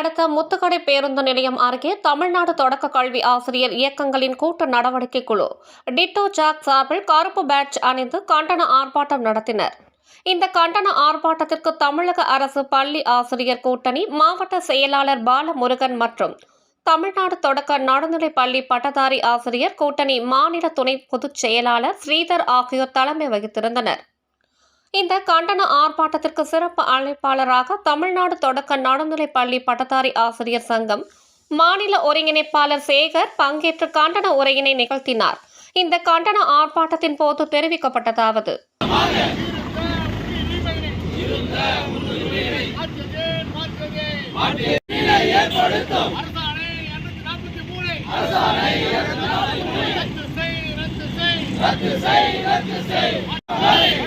அடுத்த முத்துக்கடை பேருந்து நிலையம் அருகே தமிழ்நாடு தொடக்க கல்வி ஆசிரியர் இயக்கங்களின் கூட்டு நடவடிக்கை குழு டிட்டோ ஜாக் சார்பில் கருப்பு பேட்ச் அணிந்து கண்டன ஆர்ப்பாட்டம் நடத்தினர். இந்த கண்டன ஆர்ப்பாட்டத்திற்கு தமிழக அரசு பள்ளி ஆசிரியர் கூட்டணி மாவட்ட செயலாளர் பாலமுருகன் மற்றும் தமிழ்நாடு தொடக்க நடுநிலை பள்ளி பட்டதாரி ஆசிரியர் கூட்டணி மாநில துணை பொதுச் செயலாளர் ஸ்ரீதர் ஆகியோர் தலைமை வகித்திருந்தனர். இந்த கண்டன ஆர்ப்பாட்டத்திற்கு சிறப்பு அழைப்பாளராக தமிழ்நாடு தொடக்க நடுநிலைப் பள்ளி பட்டதாரி ஆசிரியர் சங்கம் மாநில ஒருங்கிணைப்பாளர் சேகர் பங்கேற்று கண்டன உரையினை நிகழ்த்தினார். இந்த கண்டன ஆர்ப்பாட்டத்தின் போது தெரிவிக்கப்பட்டதாவது. ரத்து செய் ரத்து செய் ரத்து செய் ரத்து செய்